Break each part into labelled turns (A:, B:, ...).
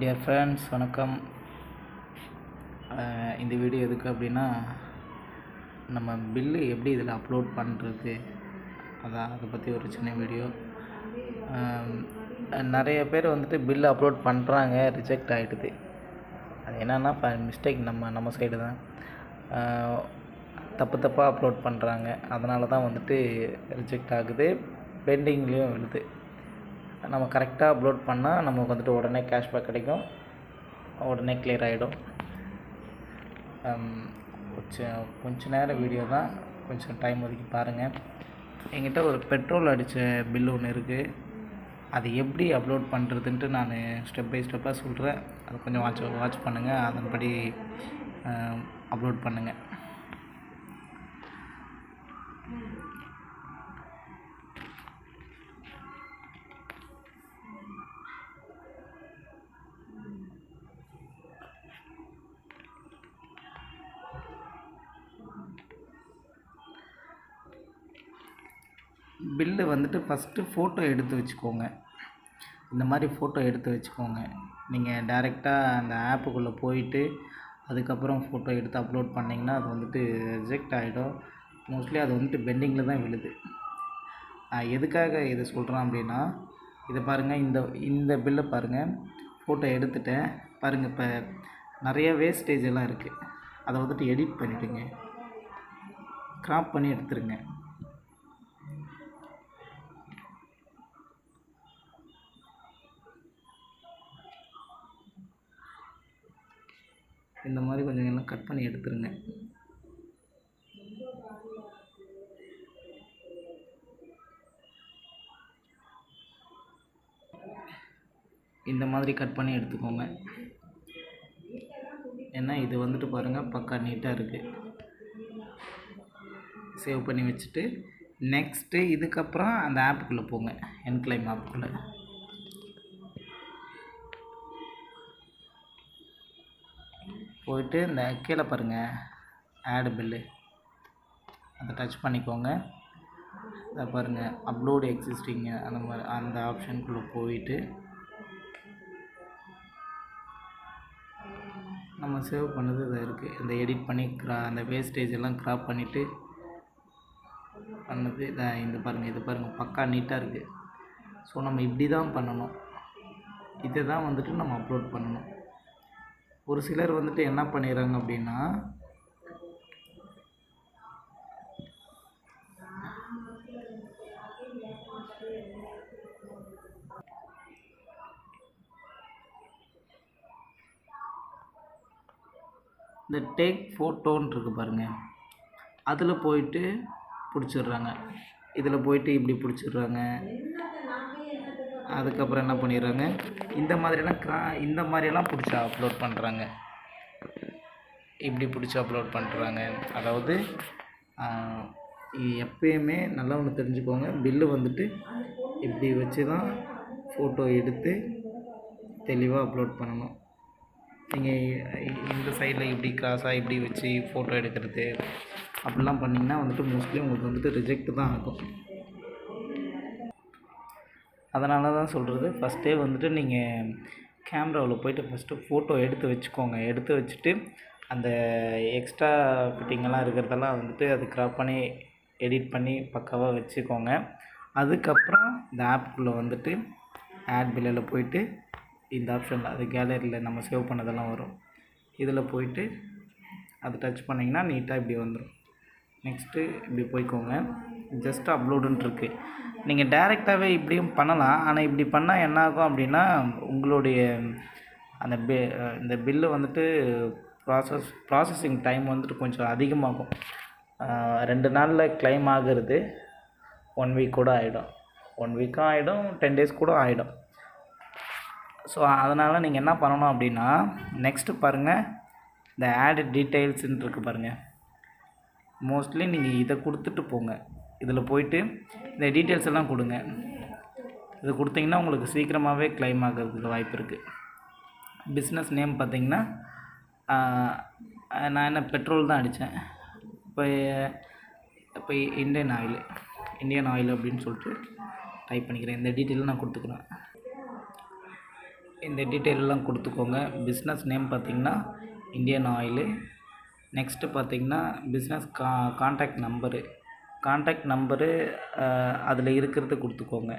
A: Dear friends வணக்கம். இந்த video எதுக்கு அப்படின்னா நம்ம பில்லு எப்படி இதில் அப்லோட் பண்ணுறது அதான் அதை பற்றி ஒரு சின்ன வீடியோ. நிறைய பேர் வந்துட்டு பில்லு அப்லோட் பண்ணுறாங்க ரிஜெக்ட் ஆகிடுது அது என்னென்னா மிஸ்டேக் நம்ம நம்ம சைடு தான். தப்பு தப்பாக அப்லோட் பண்ணுறாங்க அதனால தான் வந்துட்டு ரிஜெக்ட் ஆகுது. பெண்டிங்லேயும் விழுது. நம்ம கரெக்டாக அப்லோட் பண்ணால் நமக்கு வந்துட்டு உடனே கேஷ்பேக் கிடைக்கும். உடனே கிளியர் ஆகிடும் கொஞ்சம் கொஞ்சம் நேரம் வீடியோ தான். கொஞ்சம் டைம் ஒதுக்கி பாருங்கள் என்கிட்ட ஒரு பெட்ரோல் அடித்த பில் ஒன்று இருக்குது அது எப்படி அப்லோட் பண்ணுறதுன்ட்டு நான் ஸ்டெப் பை ஸ்டெப்பாக சொல்கிறேன் அது கொஞ்சம் வாட்ச் வாட்ச் பண்ணுங்கள் அதன்படி அப்லோட் பண்ணுங்கள் பில்லு வந்துட்டு ஃபஸ்ட்டு ஃபோட்டோ எடுத்து வச்சுக்கோங்க. இந்த மாதிரி ஃபோட்டோ எடுத்து வச்சுக்கோங்க. நீங்கள் டேரெக்டாக அந்த ஆப்புக்குள்ளே போயிட்டு அதுக்கப்புறம் ஃபோட்டோ எடுத்து அப்லோட் பண்ணிங்கன்னா அது வந்துட்டு ரிஜெக்ட் ஆகிடும் மோஸ்ட்லி அது வந்துட்டு பெண்டிங்கில் தான் விழுது. நான் எதுக்காக இதை சொல்கிறேன் அப்படின்னா இதை பாருங்கள் இந்த இந்த பில்லை பாருங்கள் ஃபோட்டோ எடுத்துட்டேன். பாருங்கள் இப்போ நிறைய வேஸ்டேஜ் எல்லாம் இருக்குது அதை வந்துட்டு எடிட் பண்ணிவிடுங்க க்ராப் பண்ணி எடுத்துருங்க. இந்த மாதிரி கொஞ்சம் எல்லாம் கட் பண்ணி எடுத்துருங்க. இந்த மாதிரி கட் பண்ணி எடுத்துக்கோங்க. ஏன்னா இது வந்துட்டு பாருங்கள் பக்கா நீட்டாக இருக்குது சேவ் பண்ணி வச்சுட்டு நெக்ஸ்ட்டு இதுக்கப்புறம் அந்த ஆப்புக்குள்ளே போங்க என்க்ளைம் ஆப்புக்குள்ளே போயிட்டு இந்த கீழே பாருங்கள் ஆடு பில்லு அதை டச் பண்ணிக்கோங்க. அதை பாருங்கள் அப்லோடு எக்ஸிஸ்டிங்கு அந்த மாதிரி அந்த ஆப்ஷனுக்குள்ளே போயிட்டு நம்ம சேவ் பண்ணது இதை இருக்குது இந்த எடிட் பண்ணி க்ரா அந்த வேஸ்டேஜ் எல்லாம் க்ராப் பண்ணிவிட்டு பண்ணது இதை இந்த பாருங்கள் இது பாருங்கள் பக்கா நீட்டாக இருக்குது ஸோ நம்ம இப்படி தான் பண்ணணும். இதை தான் வந்துட்டு நம்ம அப்லோட் பண்ணணும். ஒரு சிலர் வந்துட்டு என்ன பண்ணிடுறாங்க அப்படின்னா இந்த டேக் ஃபோட்டோன்னு இருக்குது பாருங்கள் அதில் போயிட்டு பிடிச்சிடுறாங்க. இதில் போயிட்டு இப்படி பிடிச்சிடுறாங்க. அதுக்கப்புறம் என்ன பண்ணிடுறாங்க? இந்த மாதிரியெல்லாம் க்ரா இந்த மாதிரியெல்லாம் பிடிச்சி அப்லோட் பண்ணுறாங்க இப்படி பிடிச்சி அப்லோட் பண்ணுறாங்க அதாவது எப்பயுமே நல்லா ஒன்று தெரிஞ்சுக்கோங்க. பில்லு வந்துட்டு இப்படி வச்சு தான் ஃபோட்டோ எடுத்து தெளிவாக அப்லோட் பண்ணணும். நீங்கள் இந்த சைடில் இப்படி கிராஸாக இப்படி வச்சு ஃபோட்டோ எடுக்கிறது அப்படிலாம் பண்ணிங்கன்னா வந்துட்டு மோஸ்ட்லி உங்களுக்கு வந்துட்டு ரிஜெக்ட் தான் ஆகும். அதனால தான் சொல்கிறது ஃபஸ்ட்டே வந்துட்டு நீங்கள் கேமராவில் போயிட்டு ஃபஸ்ட்டு ஃபோட்டோ எடுத்து வச்சுக்கோங்க. எடுத்து வச்சுட்டு அந்த எக்ஸ்ட்ரா ஃபிட்டிங்கெல்லாம் இருக்கிறதெல்லாம் வந்துட்டு அது க்ராப் பண்ணி எடிட் பண்ணி பக்காவாக வச்சுக்கோங்க. அதுக்கப்புறம் இந்த ஆப்புக்குள்ளே வந்துட்டு ஆட் பில்லில் போயிட்டு இந்த ஆப்ஷனில் அது கேலரியில் நம்ம சேவ் பண்ணதெல்லாம் வரும். இதில் போயிட்டு அது டச் பண்ணிங்கன்னா நீட்டாக இப்படி வந்துடும் நெக்ஸ்ட்டு இப்படி போய்க்கோங்க. ஜஸ்ட் அப்லோடுன்ட்டு இருக்குது நீங்கள் டைரெக்டாகவே இப்படியும் பண்ணலாம். ஆனால் இப்படி பண்ணால் என்ன ஆகும் அப்படின்னா உங்களுடைய அந்த பி இந்த பில்லு வந்துட்டு ப்ராசஸ் ப்ராசஸிங் டைம் வந்துட்டு கொஞ்சம் அதிகமாகும். ரெண்டு நாளில் கிளைம் ஆகிறது ஒன் வீக் கூட ஆகிடும் ஒன் வீக்கும் ஆகிடும் டென் டேஸ் கூட ஆகிடும் ஸோ அதனால் நீங்கள் என்ன பண்ணணும் அப்படின்னா நெக்ஸ்ட்டு பாருங்கள் இந்த ஆட் டீட்டெயில்ஸ்ன்னு இருக்குது பாருங்கள் மோஸ்ட்லி நீங்கள் இதை கொடுத்துட்டு போங்க. இதில் போயிட்டு இந்த டீட்டெயில்ஸ் எல்லாம் கொடுங்க. இது கொடுத்தீங்கன்னா உங்களுக்கு சீக்கிரமாகவே கிளைம் ஆகிறதுக்கு வாய்ப்பு இருக்குது பிஸ்னஸ் நேம் பார்த்தீங்கன்னா நான் என்ன பெட்ரோல் தான் அடித்தேன். இப்போ இப்போ இண்டியன் ஆயில் இந்தியன் ஆயில் அப்படின்னு சொல்லிட்டு டைப் பண்ணிக்கிறேன். இந்த டீட்டெயிலும் நான் கொடுத்துக்குறேன். இந்த டீட்டெயிலெலாம் கொடுத்துக்கோங்க. பிஸ்னஸ் நேம் பார்த்தீங்கன்னா இந்தியன் ஆயிலு நெக்ஸ்ட்டு பார்த்தீங்கன்னா பிஸ்னஸ் கா காண்டாக்ட் நம்பரு கான்டாக்ட் நம்பரு அதில் இருக்கிறது கொடுத்துக்கோங்க.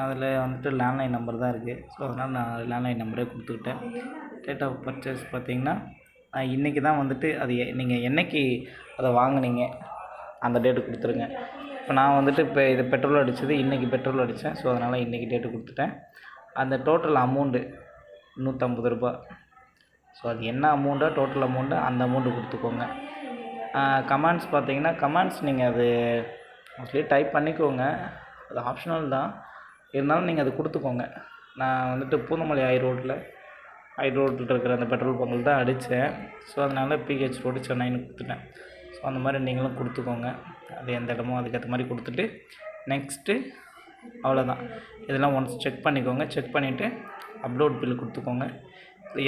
A: அதில் வந்துட்டு லேண்ட்லைன் நம்பர் தான் இருக்குது ஸோ அதனால் நான் லேண்ட்லைன் நம்பரே கொடுத்துக்கிட்டேன். டேட் ஆஃப் பர்ச்சேஸ் பார்த்தீங்கன்னா இன்றைக்கி தான் வந்துட்டு அது எ- நீங்கள் என்னைக்கு அதை வாங்குனீங்க அந்த டேட்டு கொடுத்துருங்க. இப்போ நான் வந்துட்டு இப்போ இது பெட்ரோல் அடித்தது இன்றைக்கி பெட்ரோல் அடித்தேன் ஸோ அதனால் இன்றைக்கி டேட்டு கொடுத்துட்டேன். அந்த டோட்டல் அமௌண்ட்டு நூற்றம்பது ரூபா ஸோ அது என்ன அமௌண்ட்டோ டோட்டல் அமௌண்ட்டு அந்த அமௌண்ட்டு கொடுத்துக்கோங்க. கமெண்ட்ஸ் பார்த்தீங்கன்னா கமெண்ட்ஸ் நீங்கள் அது மோஸ்ட்லி டைப் பண்ணிக்கோங்க. அது ஆப்ஷனல் தான். இருந்தாலும் நீங்கள் அது கொடுத்துக்கோங்க. நான் வந்துட்டு பூந்தமல்லி ஹை ரோட்டில் ஹை ரோட்டில் இருக்கிற அந்த பெட்ரோல் பங்கில் தான் அடித்தேன் ஸோ அதனால் பிஹெச் ரோடு சென்னைன்னு கொடுத்துட்டேன். ஸோ அந்த மாதிரி நீங்களும் கொடுத்துக்கோங்க. அது எந்த இடமோ அதுக்கேற்ற மாதிரி கொடுத்துட்டு நெக்ஸ்ட்டு அவ்வளோதான் இதெல்லாம் ஒன்ஸ் செக் பண்ணிக்கோங்க. செக் பண்ணிவிட்டு அப்லோட் பில்லு கொடுத்துக்கோங்க.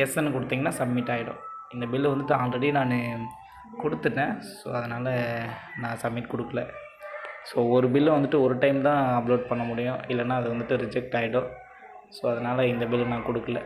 A: எஸ்என்னு கொடுத்தீங்கன்னா சப்மிட் ஆகிடும் இந்த பில்லு வந்துட்டு ஆல்ரெடி நான் கொடுத்துட்டேன். ஸோ அதனால் நான் சப்மிட் கொடுக்கல. ஸோ ஒரு பில்லை வந்துட்டு ஒரு டைம் தான் அப்லோட் பண்ண முடியும். இல்லைன்னா அது வந்துட்டு ரிஜெக்ட் ஆகிடும் ஸோ அதனால் இந்த பில்லு நான் கொடுக்கல.